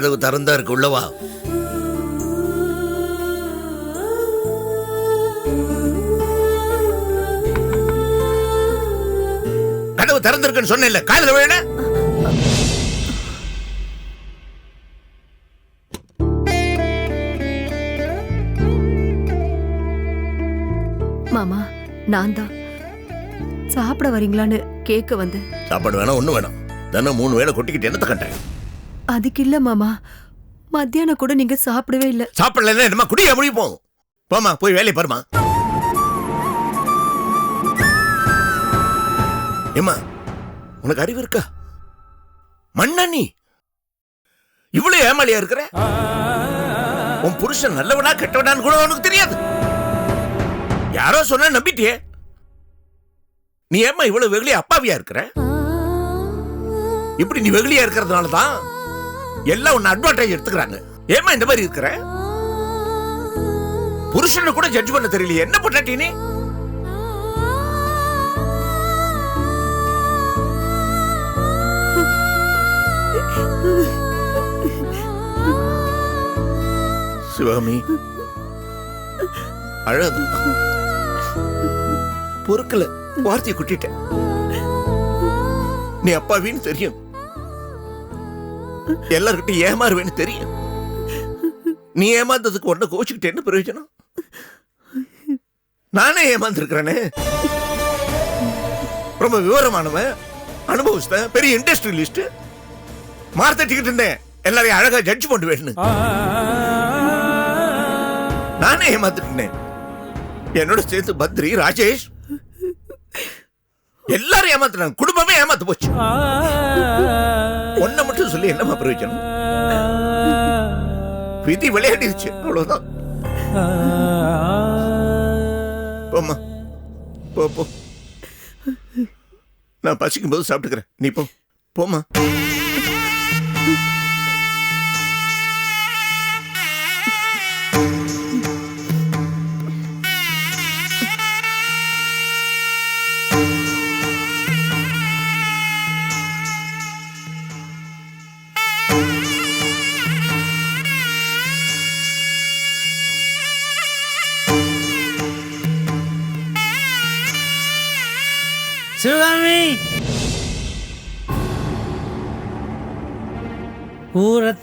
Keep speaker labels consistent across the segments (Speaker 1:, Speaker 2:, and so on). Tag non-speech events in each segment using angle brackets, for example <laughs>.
Speaker 1: கதவு திறந்தா இருக்கு உள்ளவா கதவு திறந்திருக்குன்னு சொன்னேன்ல காதுல விழன
Speaker 2: மாமா நான் தான். சாப்பிட வரீங்களான்னு கேட்க வந்தேன்.
Speaker 1: சாப்பாடு வேணாம் ஒண்ணு வேணாம். தினம் மூணு வேளை கொட்டிக்கிட்டு என்னத்த கண்டேன்
Speaker 2: அதுக்கு இல்ல மாமா. மத்தியானம் கூட நீங்க சாப்பிடவே இல்ல.
Speaker 1: சாப்பிடல என்னமா குடிய முடியும் போகும் போமா போய் வேலையை பாருமா ஏம்மா உனக்கு அறிவு இருக்கா? மண்ணா நீ? இவ்வளவு ஏமாளியா இருக்கிற? உன் புருஷன் நல்லவனா கெட்டவனான்னு கூட உனக்கு தெரியாது. யாரோ சொன்ன நம்பிட்டியே. நீ ஏம்மா இவ்வளவு வெகுளியா அப்பாவியா இருக்கிற? இப்படி நீ வெகுளியா இருக்கிறதுனால தான் எல்லாம் உன்னை அட்வான்டேஜ் எடுத்துக்கிறாங்க. ஏமா இந்த மாதிரி இருக்கிற? புருஷனை கூட ஜட்ஜ் பண்ண தெரியல என்ன பண்ணாட்டி நீ சிவகாமி அழகு பொறுக்கல. வார்த்தையை குட்டிட்டேன் நீ அப்பாவின்னு தெரியும். எல்லார்கிட்டையும் ஏமாறுவேன்னு தெரியும். நீ ஏமாந்ததுக்கு உடனே கோச்சுக்கிட்டு என்ன பிரயோஜனம்? நானே ஏமாந்துருக்கிறேனே. ரொம்ப விவரமானவன் அனுபவிச்சேன் பெரிய இண்டஸ்ட்ரியலிஸ்ட் மார்த்தட்டிக்கிட்டு இருந்தேன். எல்லாரையும் அழகா ஜட்ஜ் பண்ண வேணும் நானே ஏமாத்துட்டேன். என்னோட சேர்த்து பத்ரி ராஜேஷ். எல்லாரும் ஏமாத்துறாங்க குடும்பமே ஏமாத்து போச்சு. ஒன்ன மட்டும் சொல்லி என்னமா பிரயோஜனம்? விதி விளையாடிருச்சு அவ்வளவுதான். போம்மா. போ போ. நான் பசிக்கும் போது சாப்பிட்டுக்கிறேன். நீ போ. போம்மா.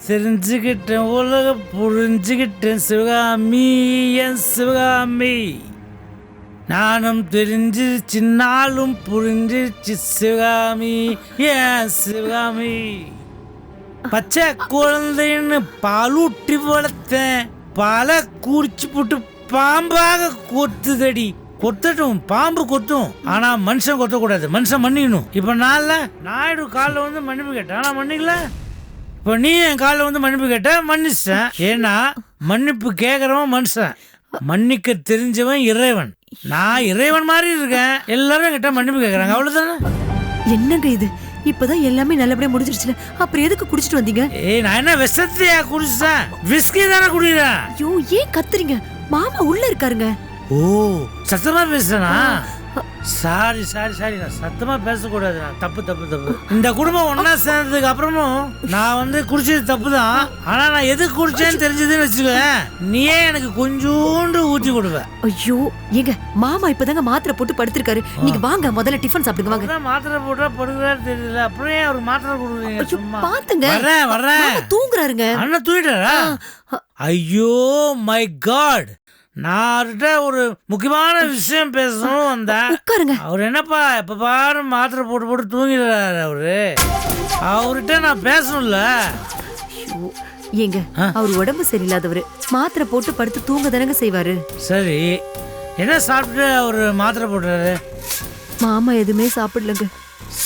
Speaker 3: தெரிஞ்சுக்கிட்டேன் உலக புரிஞ்சுக்கிட்டேன் சிவகாமி என் சிவகாமி. நானும் தெரிஞ்சிருச்சு நாளும் புரிஞ்சிருச்சு சிவகாமி ஏன் சிவகாமி. பச்சை குழந்தைன்னு பாலூட்டி வளர்த்தேன் பல குடிச்சு போட்டு பாம்பாக கொத்துதடி. கொத்தட்டும் பாம்பு கொத்தும் ஆனா மனுஷன் கொத்தக்கூடாது மனுஷன் மன்னிக்கணும் இப்ப நான் நாயுடு காலில் வந்து மன்னிப்பு கேட்டேன். ஆனா மன்னிக்கல? இப்ப நீ என் காலில் வந்து மன்னிப்பு கேட்ட மன்னிச்சிட்டேன். ஏன்னா மன்னிப்பு கேட்கறவன் மனுஷன். மன்னிக்க தெரிஞ்சவன் இறைவன். நான் இறைவன் மாதிரி இருக்கேன். எல்லாரும் என்கிட்ட மன்னிப்பு கேட்கறாங்க அவ்வளவுதானே?
Speaker 2: என்னங்க இது? இப்பதான் எல்லாமே நல்லபடியா முடிஞ்சிருச்சுல. அப்புறம் எதுக்கு குடிச்சிட்டு வந்தீங்க?
Speaker 3: ஏய் நான் என்ன விஷத்தையா குடிச்சேன் விஸ்கி தானே குடிக்கிறேன்?
Speaker 2: ஐயோ ஏன் கத்துறீங்க? மாமா உள்ள இருக்காருங்க.
Speaker 3: ஓ சத்தமா பேசுறேனா? சாரி சாரி சாரி நான் சத்தமா பேசக்கூடாது. நான் தப்பு தப்பு தப்பு. இந்த குடும்பம் ஒண்ணா சேர்ந்ததுக்கு அப்புறமும் நான் வந்து குடிச்சது தப்பு தான் ஆனா நான் எதுக்கு குடிச்சேன்னு தெரிஞ்சதுன்னு வச்சுக்கேன் நீயே எனக்கு கொஞ்சோண்டு ஊத்தி கொடுவ
Speaker 2: ஐயோ ஏங்க மாமா இப்பதாங்க மாத்திரை போட்டு படுத்திருக்காரு. நீங்க வாங்க முதல்ல டிஃபன் சாப்பிடுங்க வாங்க.
Speaker 3: அதான் மாத்திரை போட்டா படுக்கிறாரு தெரியல. அப்புறம் ஏன் ஒரு மாத்திரை கொடுக்குறீங்க
Speaker 2: ஐயோ
Speaker 3: சும்மா?
Speaker 2: பாத்துங்க.
Speaker 3: வர்றேன் வர்றேன்
Speaker 2: மாமா தூங்குறாருங்க.
Speaker 3: அண்ணன் தூக்கிட்டாரா ஐயோ மை காட் நான் அவர்கிட்ட ஒரு முக்கியமான விஷயம் பேசணும் வந்தேன்.
Speaker 2: உட்காருங்க.
Speaker 3: அவர் என்னப்பா எப்ப பாரு மாத்திரை போட்டு போட்டு தூங்கிடுறாரு அவரு? அவர்கிட்ட நான் பேசணும்ல.
Speaker 2: ஏங்க அவர் உடம்பு சரியில்லாதவரு. மாத்திரை போட்டு படுத்து தூங்க தானங்க செய்வாரு.
Speaker 3: சரி என்ன சாப்பிட்டு அவர் மாத்திரை போடுறாரு?
Speaker 2: மாமா எதுவுமே சாப்பிடலங்க.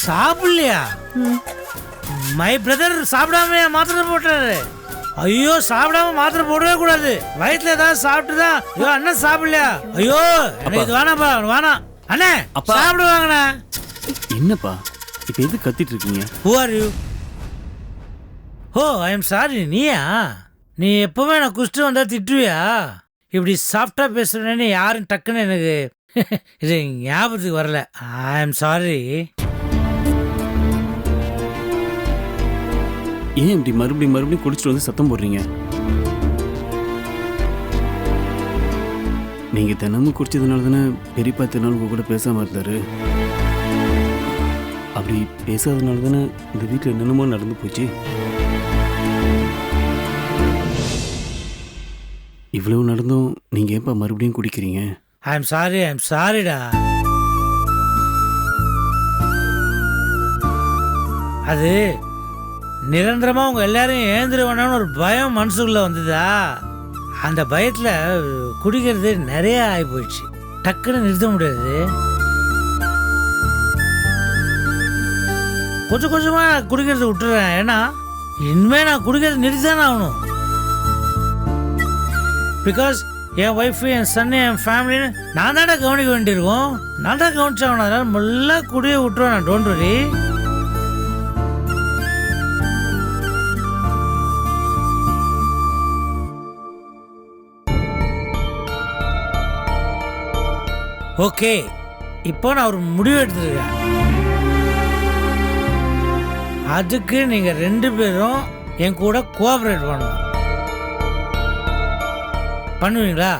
Speaker 3: சாப்பிடலையா?
Speaker 2: ம்.
Speaker 3: மை பிரதர் சாப்பிடாம மாத்திரை போட்டாரு? ஐயோ சாப்பிடாம மாத்திரை போடவே கூடாது. வயிற்றுல ஏதாவது சாப்பிட்டு தான் ஐயோ அண்ணன் சாப்பிடலையா? ஐயோ எனக்கு இது வேணாம்ப்பா வேணாம். அண்ணே
Speaker 4: அப்பா.
Speaker 3: சாப்பிடுவாங்கண்ணே
Speaker 4: என்னப்பா இப்ப எது கத்திட்டு இருக்கீங்க?
Speaker 3: Who are you oh I am sorry நீயா? நீ எப்பவுமே நான் குஷ்டு வந்தா திட்டுவியா? இப்படி சாஃப்டா பேசுறேன்னு யாரும் டக்குன்னு எனக்கு <laughs> இது ஞாபகத்துக்கு வரல. ஐ எம் சாரி
Speaker 4: ஏன் இப்படி மறுபடியும் மறுபடியும் குடிச்சிட்டு வந்து சத்தம் போடுறீங்க? நீங்கள் தினமும் குடிச்சதுனால தானே பெரியப்பா தினாலும் உங்கள் கூட பேசாமல் இருந்தாரு? அப்படி பேசாதனால தானே இந்த வீட்டில் என்னென்னமோ நடந்து போச்சு? இவ்வளவு நடந்தும் நீங்கள் ஏன்பா மறுபடியும் குடிக்கிறீங்க?
Speaker 3: I am sorry I am சாரிடா அது நிரந்தரமாக உங்கள் எல்லாரையும் ஏந்திருவானு ஒரு பயம் மனசுக்குள்ளே வந்ததா? அந்த பயத்தில் குடிக்கிறது நிறைய ஆகி போயிடுச்சு டக்குன்னு நிறுத்த முடியாது. கொஞ்சம் கொஞ்சமாக குடிக்கிறது விட்டுறேன். ஏன்னா இனிமேல் நான் குடிக்கிறது நிறுத்தானே ஆகணும். பிகாஸ் என் ஒய்ஃபு என் சன்னு என் ஃபேமிலின்னு நான் தானே கவனிக்க வேண்டியிருக்கும். நான் தான் கவனிச்சாகணும் அதனால் முல்ல குடியை விட்டுருவேன் நான். டோன்ட் வரி ஓகே இப்போ நான் ஒரு முடிவு எடுத்துருக்கேன் அதுக்கு நீங்கள் ரெண்டு பேரும் என் கூட கோஆப்ரேட் பண்ணணும் பண்ணுவீங்களா?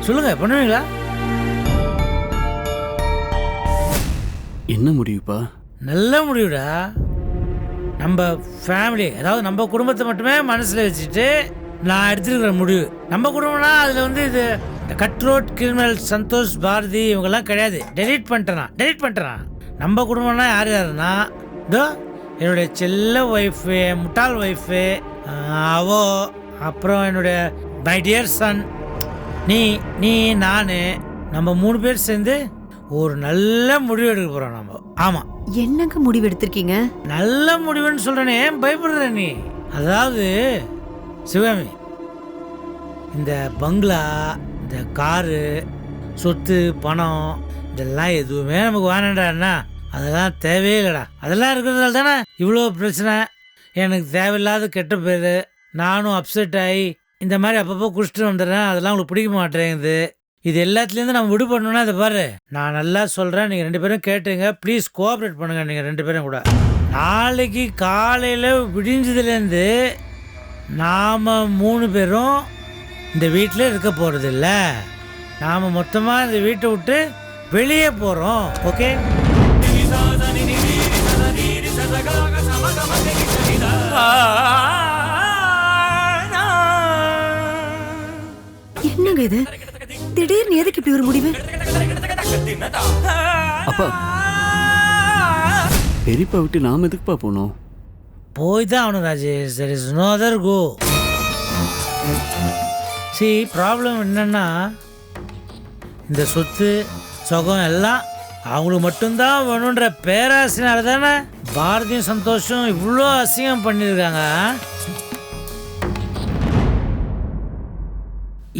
Speaker 3: சொல்லுங்க பண்ணுவீங்களா?
Speaker 4: என்ன முடிவுப்பா?
Speaker 3: நல்ல முடிவுடா. நம்ம ஃபேமிலி அதாவது நம்ம குடும்பத்தை மட்டுமே மனசில் வச்சுட்டு நான் எடுத்துருக்கிற முடிவு. நம்ம குடும்பம்னா அதில் வந்து இது இந்த cut road criminal Santhosh Bharathi இவங்கெல்லாம் கிடையாது. டெலீட் பண்ணிட்டேன்? டெலீட் பண்ணிட்டேன்? நம்ம குடும்பம்னா யார் யாருன்னா இதோ என்னுடைய செல்ல ஒய்ஃபு முட்டாள் ஒய்ஃபு அவோ அப்புறம் என்னுடைய மை டியர் சன் நீ நீ நான் நம்ம மூணு பேர் சேர்ந்து ஒரு நல்ல முடிவு எடுக்க போகிறோம் நம்ம. ஆமாம்
Speaker 2: என்னங்க முடிவு எடுத்திருக்கீங்க?
Speaker 3: நல்ல முடிவுன்னு சொல்றேனே ஏன் பயப்படுற நீ? அதாவது சிவகாமி இந்த பங்களா இந்த காரு சொத்து பணம் இதெல்லாம் எதுவுமே நமக்கு வேணாண்டாண்ணா அதெல்லாம் தேவையே இல்லைடா. அதெல்லாம் இருக்கிறதால தானே இவ்வளோ பிரச்சனை? எனக்கு தேவையில்லாத கெட்ட பேர். நானும் அப்செட் ஆகி இந்த மாதிரி அப்பப்போ குடிச்சிட்டு வந்துடுறேன். அதெல்லாம் உங்களுக்கு பிடிக்க மாட்டேங்குது. இது எல்லாத்துலேருந்து நம்ம விடுபடணும்னா அதை பாரு. நான் நல்லா சொல்கிறேன் நீங்கள் ரெண்டு பேரும் கேட்டுங்க ப்ளீஸ் கோஆப்ரேட் பண்ணுங்க. நீங்கள் ரெண்டு பேரும் கூட. நாளைக்கு காலையில் விடிஞ்சதுலேருந்து நாம் மூணு பேரும் இந்த வீட்டில் இருக்க போகிறதில்ல நாம் மொத்தமாக இந்த வீட்டை விட்டு வெளியே போகிறோம் ஓகே
Speaker 2: என்னங்க இது? திடீர்னு எதுக்கு இப்படி ஒரு முடிவு?
Speaker 4: அப்பா பெரியப்பா விட்டு நாம எதுக்குப்பா போனோம்?
Speaker 3: போய் தான் ஆகணும் Rajesh. There is no other go see problem என்னன்னா இந்த சொத்து சுகம் எல்லாம் அவங்களுக்கு மட்டும்தான் வேணுன்ற பேராசினால தானே பாரதியும் சந்தோஷம் இவ்வளோ அசிங்கம் பண்ணியிருக்காங்க.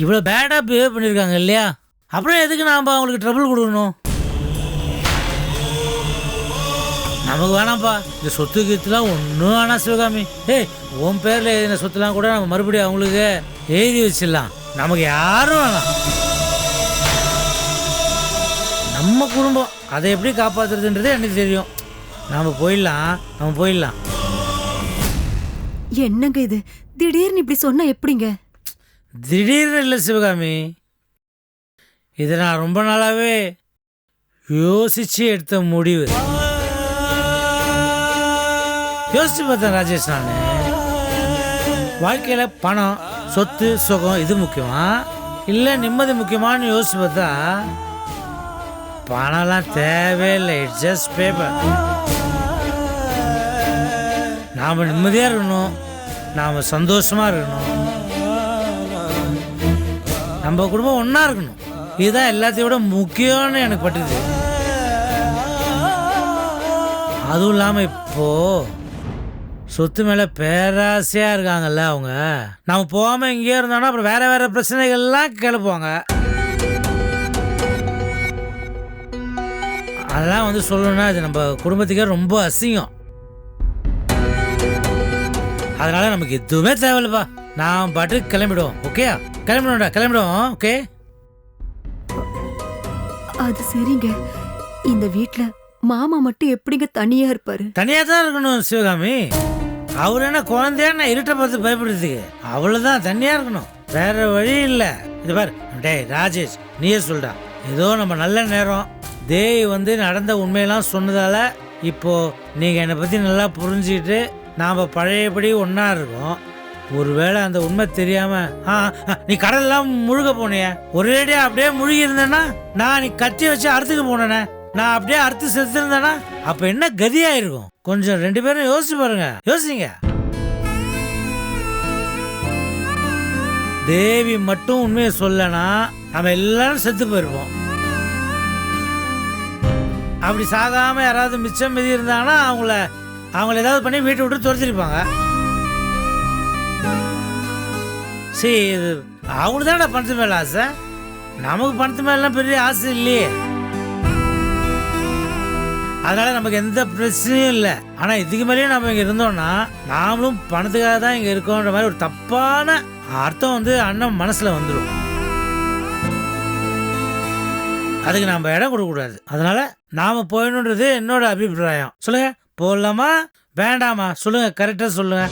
Speaker 3: இவ்வளோ பேடாக பிஹேவ் பண்ணியிருக்காங்க இல்லையா? அப்புறம் எதுக்கு நாம் அவங்களுக்கு ட்ரபிள் கொடுக்கணும்? நமக்கு வேணாம்ப்பா. இந்த சொத்து கீத்துலாம் ஒன்றும் வேணாம் சிவகாமி. ஏய் உன் பேரில் எழுதின சொத்துலாம் கூட நம்ம மறுபடியும் அவங்களுக்கு எழுதி வச்சிடலாம். நமக்கு யாரும் வேணாம். நம்ம குடும்பம். அதை எப்படி காப்பாத்துறதுன்றது எனக்கு தெரியும். நாம போயிடலாம். நம்ம போயிடலாம்.
Speaker 2: என்னங்க இது? திடீர்னு இப்படி சொன்னா எப்படிங்க?
Speaker 3: திடீர்னு இல்லை சிவகாமி. இதை நான் ரொம்ப நாளாகவே யோசிச்சு எடுத்த முடிவு. யோசிச்சு பார்த்தேன் ராஜேஷ் நான். வாழ்க்கையில் பணம் சொத்து சுகம் இது முக்கியமா? இல்லை நிம்மதி முக்கியமான்னு யோசிச்சு பார்த்தா பணம்லாம் தேவையில்லை. இட்ஸ் ஜஸ்ட் பேப்பர் நாம் நிம்மதியாக இருக்கணும். நாம் சந்தோஷமாக இருக்கணும். நம்ம குடும்பம் ஒன்றா இருக்கணும். இதுதான் எல்லாத்தையும் விட முக்கியம்னு எனக்கு பட்டுது. அதுவும் இல்லாமல் இப்போது சொத்து மேலே பேராசையாக இருக்காங்கல்ல அவங்க. நம்ம போகாமல் இங்கேயே இருந்தோம்னா அப்புறம் வேற வேற பிரச்சனைகள்லாம் கிளப்புவாங்க. அதெல்லாம் வந்து சொல்லணும்னா இது நம்ம குடும்பத்துக்கே ரொம்ப அசிங்கம். அதனால நமக்கு எதுவுமே தேவையில்லப்பா. நான் பாட்டுக்கு கிளம்பிடுவோம். ஓகே கிளம்பிடும்டா கிளம்பிடும் ஓகே?
Speaker 2: அது சரிங்க. இந்த வீட்ல மாமா மட்டும் எப்படிங்க தனியா இருப்பாரு?
Speaker 3: தனியாக தான் இருக்கணும் சிவகாமி. அவர் என்ன குழந்தையா நான் இருட்டை பார்த்து பயப்படுறதுக்கு? அவ்வளோதான் தனியாக இருக்கணும். வேற வழி இல்லை. இது பாரு டேய் ராஜேஷ் நீயே சொல்டா. ஏதோ நம்ம நல்ல நேரம். தேய் வந்து நடந்த உண்மையெல்லாம் சொன்னதால இப்போ நீங்கள் என்னை பற்றி நல்லா புரிஞ்சுக்கிட்டு நாம் பழையபடி ஒன்றா இருக்கோம். ஒருவேளை அந்த உண்மை தெரியாம ஆ, நீ கடல்லாம் முழுக போனிய. ஒரேடியா அப்படியே முழுகி இருந்தேன்னா நான் நீ கத்தி வச்சு அறுத்துக்கு போனேனே. நான் அப்படியே அறுத்து செத்துருந்தேன்னா அப்ப என்ன கதியாயிருக்கும்? கொஞ்சம் ரெண்டு பேரும் யோசிச்சு பாருங்க. யோசிங்க. தேவி மட்டும் உண்மையை சொல்லனா நம்ம எல்லாரும் செத்து போயிருப்போம். அப்படி சாகாம யாராவது மிச்சம் மீதி இருந்தாங்கன்னா அவங்கள அவங்கள ஏதாவது பண்ணி வீட்டை விட்டு துரத்திருப்பாங்க. சரி இது அவங்களுக்கு தானே பணத்து மேல ஆசை. நமக்கு பணத்து மேலாம் பெரிய ஆசை இல்லையே. அதனால நமக்கு எந்த பிரச்சனையும் இல்லை. ஆனா இதுக்கு மேலேயும் நம்ம இங்க இருந்தோம்னா நாமளும் பணத்துக்காக தான் இங்க இருக்கோன்ற மாதிரி ஒரு தப்பான அர்த்தம் வந்து அண்ணன் மனசுல வந்துடும் அதுக்கு நம்ம இடம் கொடுக்கக்கூடாது. அதனால நாம போயிடணுன்றது என்னோட அபிப்பிராயம். சொல்லுங்க போடலாமா வேண்டாமா? சொல்லுங்க கரெக்டா சொல்லுங்க.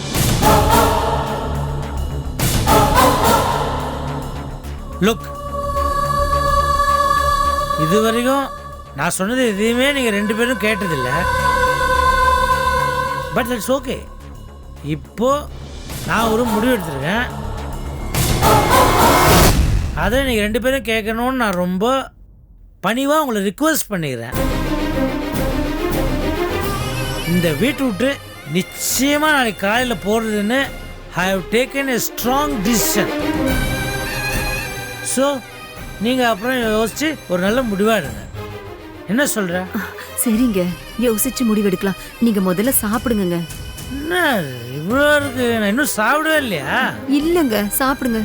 Speaker 3: லுக் இது வரைக்கும் நான் சொன்னது எதையுமே நீங்கள் ரெண்டு பேரும் கேட்டதில்ல. பட் இட்ஸ் ஓகே இப்போ நான் ஒரு முடிவு எடுத்திருக்கேன். அதை நீங்கள் ரெண்டு பேரும் கேட்கணும்னு நான் ரொம்ப பணிவாக உங்களை ரிக்வெஸ்ட் பண்ணிக்கிறேன். இந்த வீட்டு விட்டு நிச்சயமாக நாளைக்கு காலையில் போடுறதுன்னு I have taken a strong decision so நீங்கள் அப்புறம் யோசித்து ஒரு நல்ல முடிவாக எடுங்க. என்ன சொல்ற?
Speaker 2: சரிங்க. யோசிச்சு முடிவெடுக்கலாம். நீங்க முதல்ல சாப்பிடுங்கங்க.
Speaker 3: என்ன இவ்வளோ இருக்கு? நான் இன்னும் சாப்பிடவே இல்லையா?
Speaker 2: இல்லங்க சாப்பிடுங்க.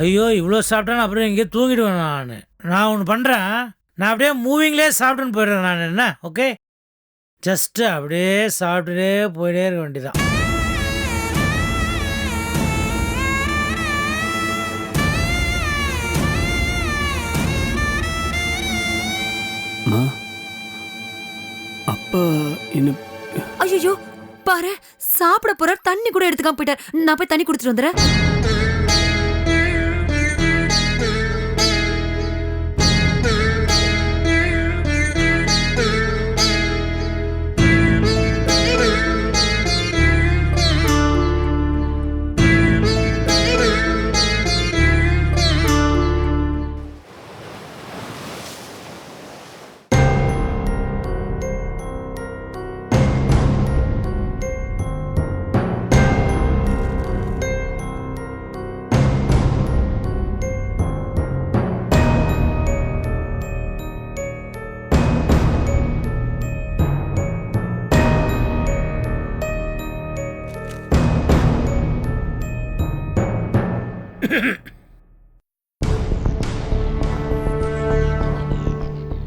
Speaker 3: ஐயோ இவ்வளோ சாப்பிட்டேன்னு அப்புறம் இங்கே தூங்கிடுவேன் நான். நான் ஒன்று பண்ணுறேன் நான் அப்படியே மூவிங்லேயே சாப்பிட்டுன்னு போயிடுறேன் நான். என்ன? ஓகே? ஜஸ்ட்டு அப்படியே சாப்பிட்டுட்டே போயிட்டே இருக்க வேண்டியதான்
Speaker 4: அப்பா என்ன?
Speaker 2: ஐயோ பாரு சாப்பிட போற தண்ணி கூட எடுத்துக்காம போயிட்டார். நான் போய் தண்ணி குடுத்துட்டு வந்துடுறேன்.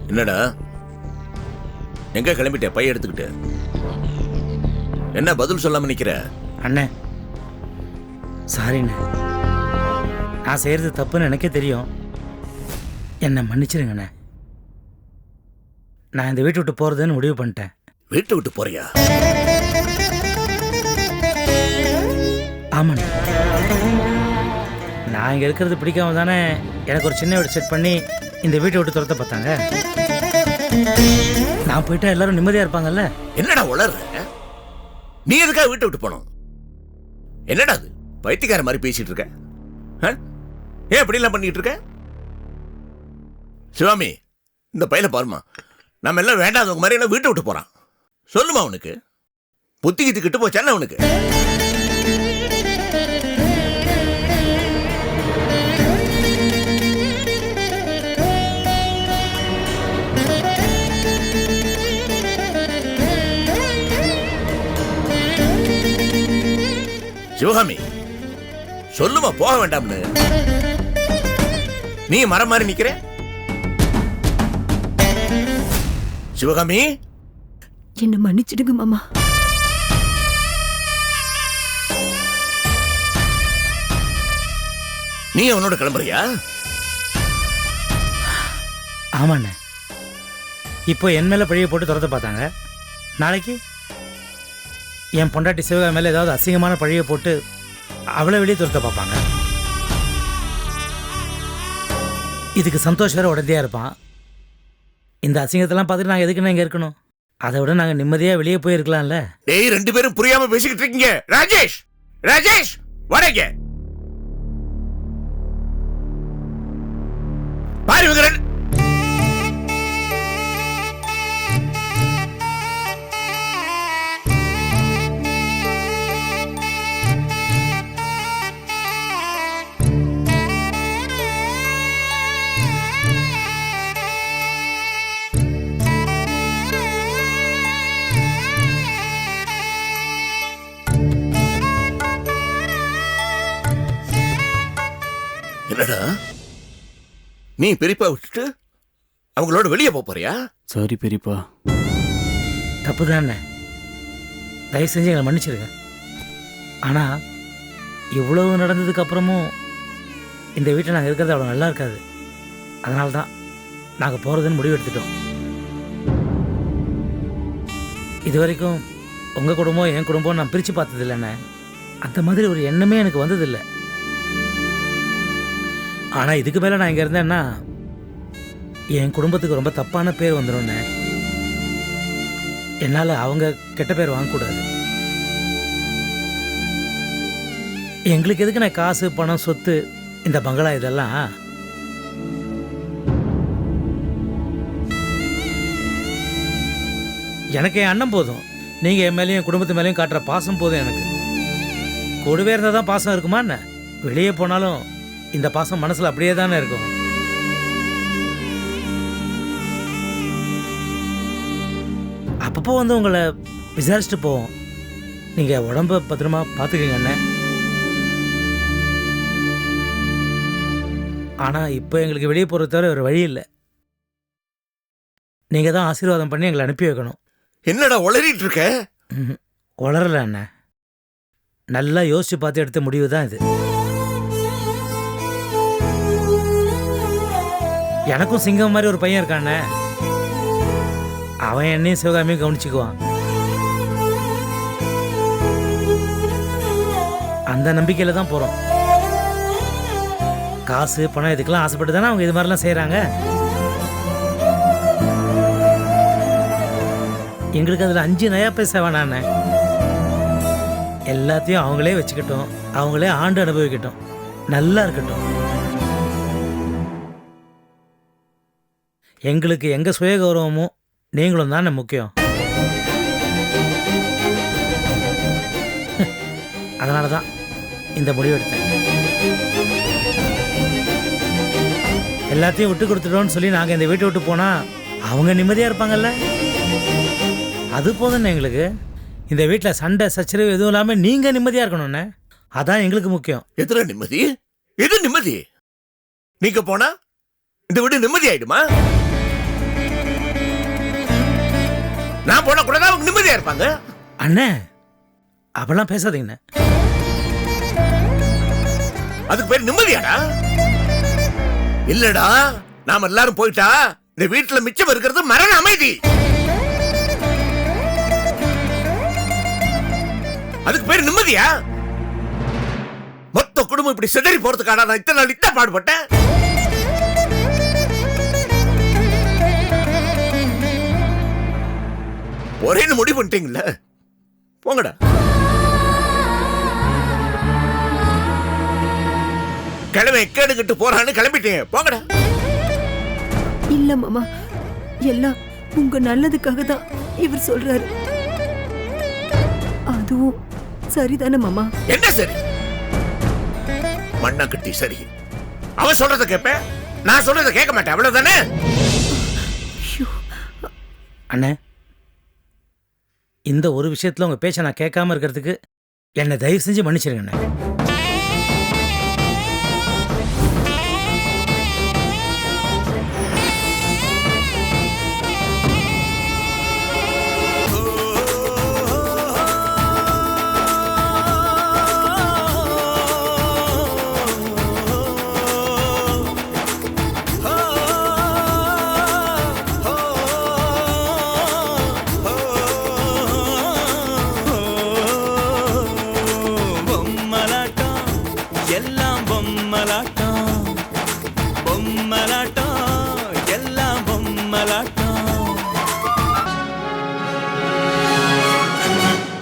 Speaker 1: என்னடா? எங்க கிளம்பிட்ட? பைய எடுத்துக்கிட்டு. என்ன பதில் சொல்லாம நிக்கிற?
Speaker 3: அண்ணே. சாரிண்ணே. நான் செய்கிறது தப்புன்னு எனக்கே தெரியும். என்னை மன்னிச்சிருங்கண்ணே. நான் இந்த வீட்டை விட்டு போகிறதுன்னு முடிவு பண்ணிட்டேன்.
Speaker 1: வீட்டை விட்டு போறியா?
Speaker 3: ஆமாண்ணே. நான் இங்கே இருக்கிறது பிடிக்காம தானே எனக்கு ஒரு சின்ன வீடு செட் பண்ணி இந்த வீட்டை விட்டு துரத்த பார்த்தாங்க? நான் போயிட்டா எல்லாரும் நிம்மதியா இருப்பாங்கல்ல?
Speaker 1: என்னடா உளர்ற? நீ எதுக்காக வீட்டை விட்டு போனோம்? என்னடா அது? பைத்தியக்கார மாதிரி பேசிட்டு இருக்க. ஏன் இப்படி எல்லாம் பண்ணிட்டு இருக்க? சிவாமி இந்த பையல பாருமா நம்ம எல்லாம் வேண்டாதவங்க மாதிரி எல்லாம் வீட்டை விட்டு போறான்? சொல்லுமா அவனுக்கு. புத்தி கிட்டு போச்சான அவனுக்கு? சிவகாமி சொல்லுமா போக வேண்டாம்னு. நீ மரம் மாதிரி நிக்கிற? சிவகாமி
Speaker 2: என்ன மன்னிச்சிடுங்க மாமா.
Speaker 1: நீ அவனோட கிளம்புறியா?
Speaker 3: ஆமாண்ணே. இப்போ என் மேலே பழிய போட்டு துரத்த பார்த்தாங்க. நாளைக்கு என் பொண்டாட்டி சிவகா மேலே ஏதாவது அசிங்கமான பழியை போட்டு அவளை வெளியே துரத்த பார்ப்பாங்க. இதுக்கு சந்தோஷ் வேற உடனடியாக இருப்பான். இந்த அசிங்கத்தெல்லாம் பார்த்துட்டு நாங்கள் எதுக்குன்னு இங்கே இருக்கணும்? அதை விட நாங்கள் நிம்மதியாக வெளியே போயிருக்கலாம்ல.
Speaker 1: டேய் ரெண்டு பேரும் புரியாம பேசிக்கிட்டு இருக்கீங்க. ராஜேஷ்! ராஜேஷ்! வரங்க பாரு நீ பெரியப்பா விட்டுட்டு அவங்களோட வெளியே போறியா?
Speaker 4: சாரி பெரியப்பா.
Speaker 3: தப்பு தானே தயவு செஞ்சு எங்களை மன்னிச்சிருங்க. ஆனால் இவ்வளவு நடந்ததுக்கு அப்புறமும் இந்த வீட்டில் நாங்கள் இருக்கிறது அவ்வளோ நல்லா இருக்காது. அதனால தான் நாங்கள் போகிறதுன்னு முடிவு எடுத்துட்டோம். இது வரைக்கும் உங்கள் குடும்பம் என் குடும்பம் நான் பிரித்து பார்த்ததில்லைண்ணே. அந்த மாதிரி ஒரு எண்ணமே எனக்கு வந்ததில்லை. ஆனால் இதுக்கு மேலே நான் இங்கே இருந்தேன்னா என் குடும்பத்துக்கு ரொம்ப தப்பான பேர் வந்துடும்ண்ணே என்னால் அவங்க கெட்ட பேர் வாங்கக்கூடாது எங்களுக்கு எதுக்கு நான் காசு பணம் சொத்து இந்த பங்களா இதெல்லாம்? எனக்கு என் அண்ணன் போதும். நீங்கள் என் மேலேயும் என் குடும்பத்து மேலேயும் காட்டுற பாசம் போதும் எனக்கு. கூடவே இருந்தால் தான் பாசம் இருக்குமா என்ன? வெளியே போனாலும் இந்த பாசம் மனசில் அப்படியே தானே இருக்கும். அப்பப்போ வந்து உங்களை விசாரிச்சுட்டு போவோம். நீங்கள் உடம்ப பத்திரமா பார்த்துக்கங்க அண்ணே. ஆனால் இப்போ எங்களுக்கு வெளியே போகிறது தவிர வேறு வழி இல்லை. நீங்கள் தான் ஆசீர்வாதம் பண்ணி எங்களை அனுப்பி வைக்கணும்.
Speaker 1: என்னடா உளறிட்டு இருக்க?
Speaker 3: ம்ஹும். உளறல அண்ணே. நல்லா யோசிச்சு பார்த்து எடுத்த முடிவு தான் இது. எனக்கும் சிங்கம் மாதிரி ஒரு பையன் இருக்கானே. அவன் என்னையும் சிவகாமியும் கவனிச்சுக்குவான். அந்த நம்பிக்கையில தான் போறோம். காசு பணம் இதுக்கெல்லாம் ஆசைப்பட்டு தானே அவங்க இது மாதிரிலாம் செய்கிறாங்க எங்களுக்கு அதில் அஞ்சு நயா பைசா வேணாண்ணே எல்லாத்தையும் அவங்களே வச்சுக்கட்டும். அவங்களே ஆண்டு அனுபவிக்கட்டும். நல்லா இருக்கட்டும். எங்களுக்கு எங்கள் சுய கௌரவமும் நீங்களும் தானே முக்கியம். <laughs> அதனால தான் இந்த முடிவு எடுத்தேன். எல்லாத்தையும் விட்டு கொடுத்துட்டோம்னு சொல்லி நாங்கள் இந்த வீட்டை விட்டு போனால் அவங்க நிம்மதியாக இருப்பாங்கல்ல? அது போதும்ண்ணே எங்களுக்கு. இந்த வீட்டில் சண்டை சச்சரவு எதுவும் இல்லாமல் நீங்கள் நிம்மதியாக இருக்கணும்ண்ணே அதான் எங்களுக்கு முக்கியம்.
Speaker 1: எத்தனை நிம்மதி? எது நிம்மதி? நீங்க போனா இந்த வீடு நிம்மதி ஆயிடுமா நான் போனா கூட தான் அவங்க நிம்மதியா இருப்பாங்க.
Speaker 3: அண்ணே அப்பெல்லாம் பேசாதீங்கண்ணே
Speaker 1: அதுக்கு பேர் நிம்மதியாடா? இல்லடா நாம எல்லாரும் போயிட்டா இந்த வீட்டுல மிச்சம் இருக்கிறது மரண அமைதி. அதுக்கு பேர் நிம்மதியா? மொத்த குடும்பம் இப்படி சிதறி போறதுக்கான நான் இத்தனை நாள் இத்த பாடுபட்டேன். பண்ணிட்டீங்கல்ல போங்கடா. கிளம்பி எக்கேடுகிட்டு போறான்னு கிளம்பிட்டீங்க. போங்கடா.
Speaker 2: இல்ல மாமா. எல்லாம் உங்க நல்லதுக்காக தான் இவர் சொல்றாரு. அதுவும் சரிதானே மாமா?
Speaker 1: என்ன சரி? மண்ணா கட்டி சரி. அவன் சொல்றத கேட்பேன் நான் சொல்றத கேட்க மாட்டேன். அவ்வளவுதானே?
Speaker 3: அண்ணே இந்த ஒரு விஷயத்தில் உங்கள் பேச்சை நான் கேட்காம இருக்கிறதுக்கு என்னை தயவு செஞ்சு மன்னிச்சிருங்கண்ணே